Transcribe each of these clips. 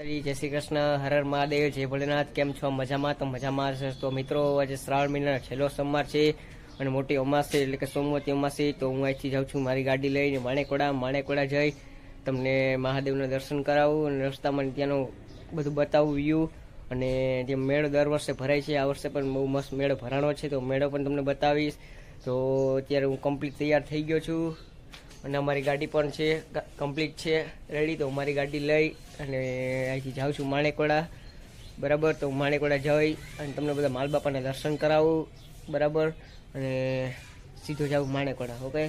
જય શ્રી કૃષ્ણ, હર હર મહાદેવ, જય ભોલેનાથ, કેમ છો? મજામાં? તો મજામાં છે. તો મિત્રો, આજે શ્રાવણ મહિનાનો છેલ્લો સોમવાર છે અને મોટી અમાસ એટલે કે સોમવતી અમાસ. તો હું અહીંથી જાઉં છું મારી ગાડી લઈને માણેકોડા માણેકોડા જઈ તમને મહાદેવના દર્શન કરાવું અને રસ્તામાં ત્યાંનું બધું બતાવું વ્યૂ અને જે મેળો દર વર્ષે ભરાય છે. આ વર્ષે પણ બહુ મસ્ત મેળો ભરાણો છે. તો મેળો પણ તમને બતાવીશ. તો અત્યારે હું કમ્પ્લીટ તૈયાર થઈ ગયો છું. અને અમારી ગાડી પણ છે કમ્પ્લીટ છે. રેડી તો મારી ગાડી લઈ અને અહીંથી જાઉં છું માણેકોડા બરાબર, તો માણેકોડા જઈ અને તમને બધા માલબાપાના દર્શન કરાવું. બરાબર, અને સીધો જાઉં માણેકોડા ઓકે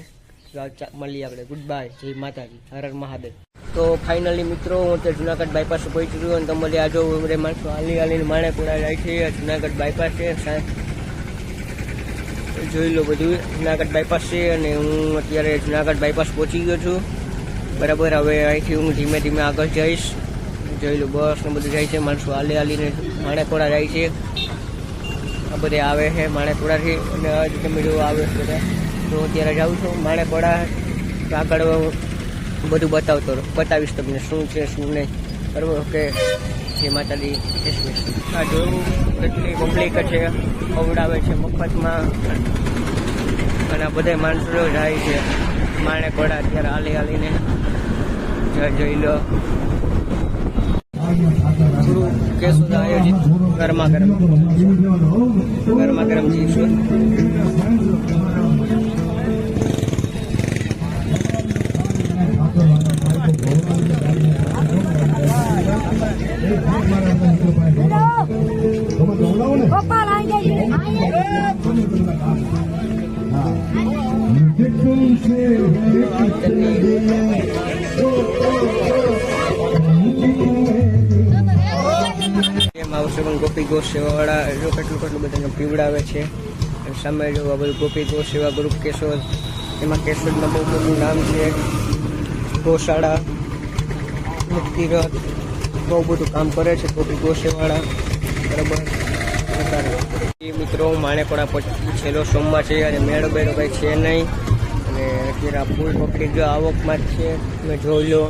મળીએ આપણે. ગુડ બાય જય માતાજી. હર હર મહાદેવ. તો ફાઇનલી મિત્રો, હું તો જુનાગઢ બાયપાસ પહોંચી છું અને તમારે આ જો માણસો હાલી હાલીને માણેકોડા જાય છે જુનાગઢ બાયપાસ છે સા- જોઈ લો બધું. જુનાગઢ બાયપાસ છે અને હું અત્યારે જુનાગઢ બાયપાસ પહોંચી ગયો છું. બરાબર, હવે અહીંથી હું ધીમે ધીમે આગળ જઈશ. જોઈ લો, બસ ને બધું જાય છે. માણસો હાલી હાલીને માણેકોડા જાય છે. આ બધે આવે છે માણેકોડાથી. અને હજી તમે જો આવે બધા. તો અત્યારે જાઉં છું માણેકોડા. આગળ બધું બતાવતો. બતાવીશ તમને શું છે, શું નહીં. બરાબર, ઓકે. જય માતાજી આ જોયું, કેટલી પબ્લિક છે ખવડાવે છે, મફતમાં. અને બધા માણસો જાય છે. માણેકોડા અત્યારે હાલી હાલીને. જોઈ લો. ગુરુ કેશોદ આયોજિત. ગરમા ગરમ. ગરમા ગરમ ચીજ પણ ગોપી ગો સેવાવાળા જો કેટલું કેટલું બધાને પીવડાવે છે. સામે જો આ બધું ગોપી ગો સેવા ગ્રુપ કેશોદ, એમાં કેશોદમાં બહુ બધું નામ છે. ગોશાળા મુક્તિરથ બહુ બધું કામ કરે છે ગોપી ગો સેવાળા બરાબર એ મિત્રો માણેકોડા છેલ્લો સોમવાર છે અને મેળો બેડો કંઈ છે નહીં. અને અત્યારે આ ફૂલ પકડી ગયો, આવકમાં જ છે. તમે જોઈ લો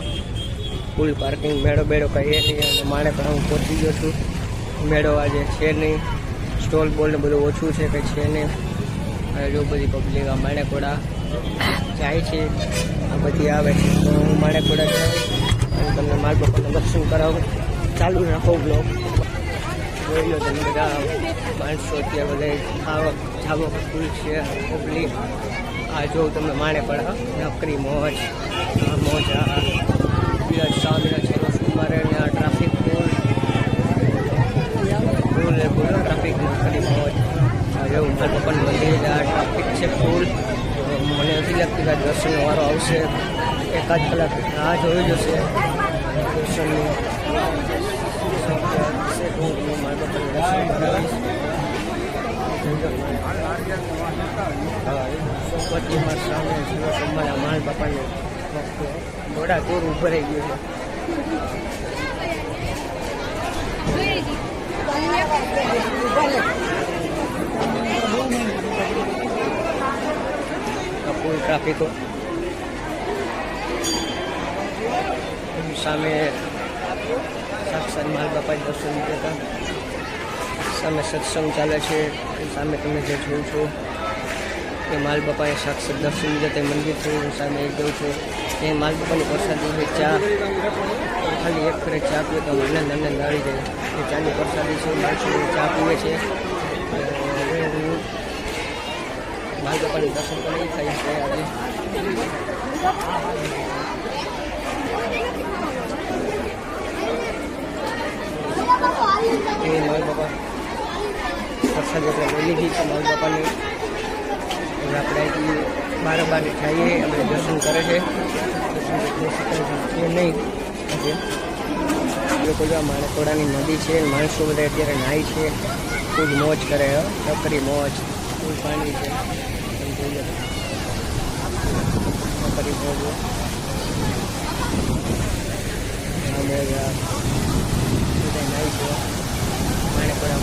ફૂલ પાર્કિંગ મેળો બેડો કહીએ નહીં. અને માણેકોડા હું પહોંચી ગયો છું. મેળો આજે છે નહીં. સ્ટોલ બોલ ને બધું ઓછું છે, કંઈ છે નહીં. અને જો બધી પબ્લિક આ માણેકોડા જાય છે, આ બધી આવે છે. તો હું માણેકોડા જાઉં અને તમને માલ બાપાને દર્શન કરાવું. ચાલુ રાખો બ્લોગ જોઈ લો તમે બધા માણસો અત્યારે બધા ખાવક જાવક ફૂલ છે પબ્લિક આ જો તમને માણેકોડા નકરી મોજ મોજ, આ પીળા સામેના છેલ્લો સોમવારે અને આ ટ્રાફિક ફૂલ ફૂલ ને ફૂલ ટ્રાફિક મોજ. હવે હું મારા પપ્પાનું મંદિર આ ટ્રાફિક છે ફૂલ મને નથી લાગતું કે દર્શનનો વારો આવશે. એકાદ કલાક રાહ જોઈ જશે દર્શનની મારા પપ્પાનું સામે આ માલ બાપાને મોડા દૂર ઊભો રહી ગયો છે ફૂલ ટ્રાફિકો સામે સાક્ષાત માલ બાપા દર્શન હતા સામે સત્સંગ ચાલે છે સામે તમે જે જોઉં છો એ માલ બાપાએ સાક્ષાત દર્શન લીધા તે મંદિર છે સામે એક જઉં છું એ માલ બાપાની પ્રસાદી છે, ચા. ખાલી એક ફરે ચા પીએ તો આનંદ આનંદ આવી જાય. એ ચાની પ્રસાદી છે માણસો ચા પીવે છે. હવે હું માલ બાપાની દર્શન કરી થાય છે આજે. એ માલ બાપા પ્રસાદ આપણે બોલી ગઈ છે માલ હવે આપણે અહીંથી બાર બાર જઈએ આપણે દર્શન કરે છે. દર્શન નહીં લોકો જો માણકોડાની નદી છે, માણસો બધા અત્યારે નાય છે. ખૂબ મોજ કરે ટકરી મોજ, ફૂલ પાણી છે. ટકરી મોજ. બધા છે. માણકોડા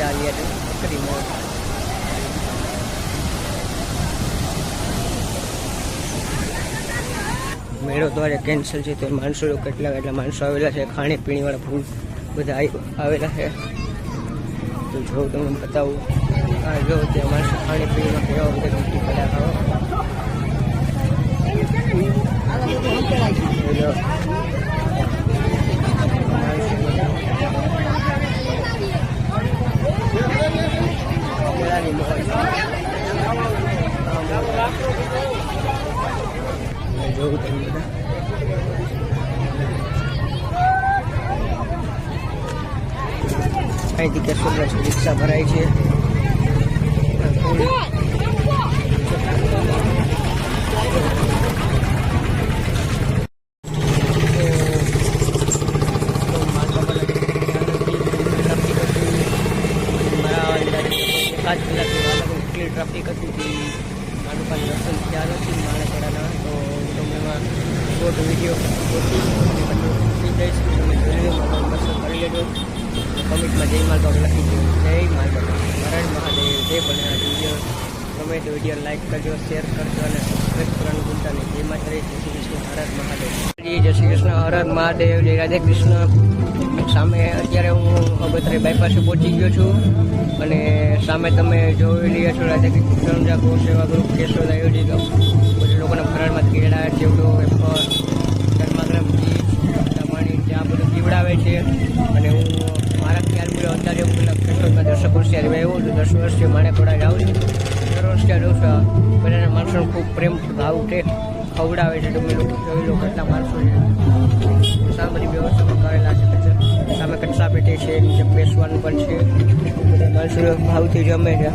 ജാലിയായിട്ട് ക്രീമ് મેળો દ્વારા કેન્સલ છે તો માણસો કેટલા કેટલા માણસો આવેલા છે. ખાણીપીણીવાળા ફૂલ બધા આવેલા છે. તો જો તમને બતાવું. આ જો ત્યાં માણસો ખાણીપીણીમાં કેવા બધા રોટી કડા ખાવા જોવું તમે બધા અહીંથી કેશોદ રિક્ષા ભરાય છે ટ્રાફિક હતી મારું પણ દર્શન થયા નથી માણેકડાના તો હું તમને શોર્ટ વીડિયો થઈ જઈશ તમે જોઈ લો, મારું દર્શન કરી લેજો. કમેન્ટમાં જય માલ બાબા લખી દો. જય માલ બાબા નારાયણ મહાદેવ, જય બનરાજ વીડિયો ગમે તો વીડિયો લાઈક કરજો શેર કરજો, અને સબસ્ક્રાઈબ કરવાનું ભૂલતા નહીં. જય માતા જય શ્રી કૃષ્ણ હરદ હર મહાદેવ. જય શ્રી કૃષ્ણ, હર હર મહાદેવ, જય રાધે કૃષ્ણ. સામે અત્યારે હું અગતરી બાયપાસે પહોંચી ગયો છું. અને સામે તમે જોઈ રહ્યા છો રાધે કૃષ્ણ જા ગો સેવા ગ્રુપ કેશોદ આયોજિત. બધા લોકોના ફરાળમાં કેળા, ચેવડો વેફર ગરમા પાણી ત્યાં બધું પીવડાવે છે. અને હું મારા ખ્યાલ મુજબ અત્યારે હું પેલા કેશોદમાં દર્શક વર્ષે આવ્યો છું. દસ વર્ષથી માણેકોડા જાઉં છું. દર વર્ષે જાઉં છું બધાના માણસોને ખૂબ પ્રેમ ભાવ છે ખવડાવે છે. તમે લોકો જોઈ લો કેટલા માણસો છે. પછી સામે કચરા પેટી છે નીચે બેસવાનું પણ છે બધા માણસો ભાવથી જમે છે